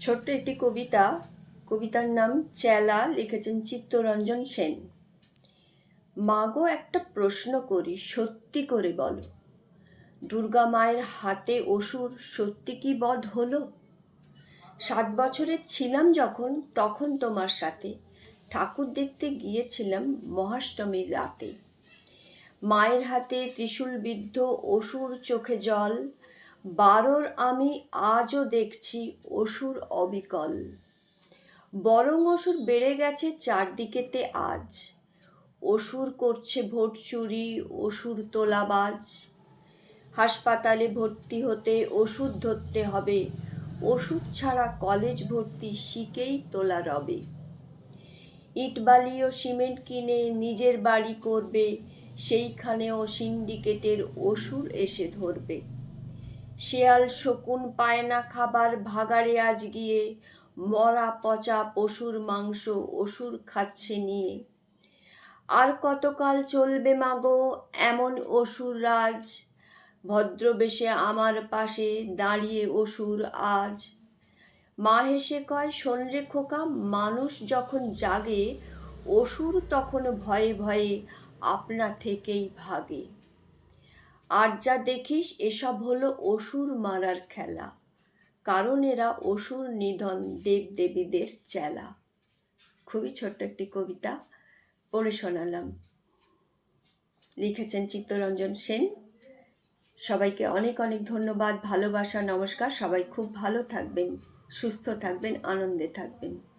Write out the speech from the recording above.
ছোট্ট একটি কবিতা, কবিতার নাম চেলা, লিখেছেন চিত্তরঞ্জন সেন। মাগো একটা প্রশ্ন করি, সত্যি করে বলো। দুর্গা মায়ের হাতে অসুর সত্যি কি বধ হলো? সাত বছরের ছিলাম যখন, তখন তোমার সাথে। ঠাকুর দেখতে গিয়েছিলাম মহাষ্টমীর রাতে। মায়ের হাতে ত্রিশূলবিদ্ধ অসুর চোখে জল বারোর আমি আজও দেখছি অসুর অবিকল। বরং অসুর বেড়ে গেছে চারদিকেতে আজ। অসুর করছে ভোট চুরি, অসুর তোলাবাজ। হাসপাতালে ভর্তি হতে ওষুধ ধরতে হবে। ওষুধ ছাড়া কলেজ ভর্তি শিখেই তোলা রবে। ইট বালি ও সিমেন্ট কিনে নিজের বাড়ি করবে, সেইখানেও সিন্ডিকেটের অসুর এসে ধরবে। শেয়াল শকুন পায় না খাবার ভাগাড়ে আজ গিয়ে। মরা পচা পশুর মাংস অসুর খাচ্ছে নিয়ে। আর কতকাল চলবে মাগো এমন অসুর রাজ? ভদ্রবেশে আমার পাশে দাঁড়িয়ে অসুর আজ। মা হেসে কয়, শোন রে খোকা, মানুষ যখন জাগে, অসুর তখন ভয়ে ভয়ে আপনা থেকেই ভাগে। আর যা দেখিস, এসব হলো অসুর মারার খেলা। কারণ এরা অসুর নিধন দেব দেবীদের চেলা। খুবই ছোট্ট একটি কবিতা, পড়ে শোনালাম। লিখেছেন চিত্তরঞ্জন সেন। সবাইকে অনেক অনেক ধন্যবাদ, ভালোবাসা, নমস্কার। সবাই খুব ভালো থাকবেন, সুস্থ থাকবেন, আনন্দে থাকবেন।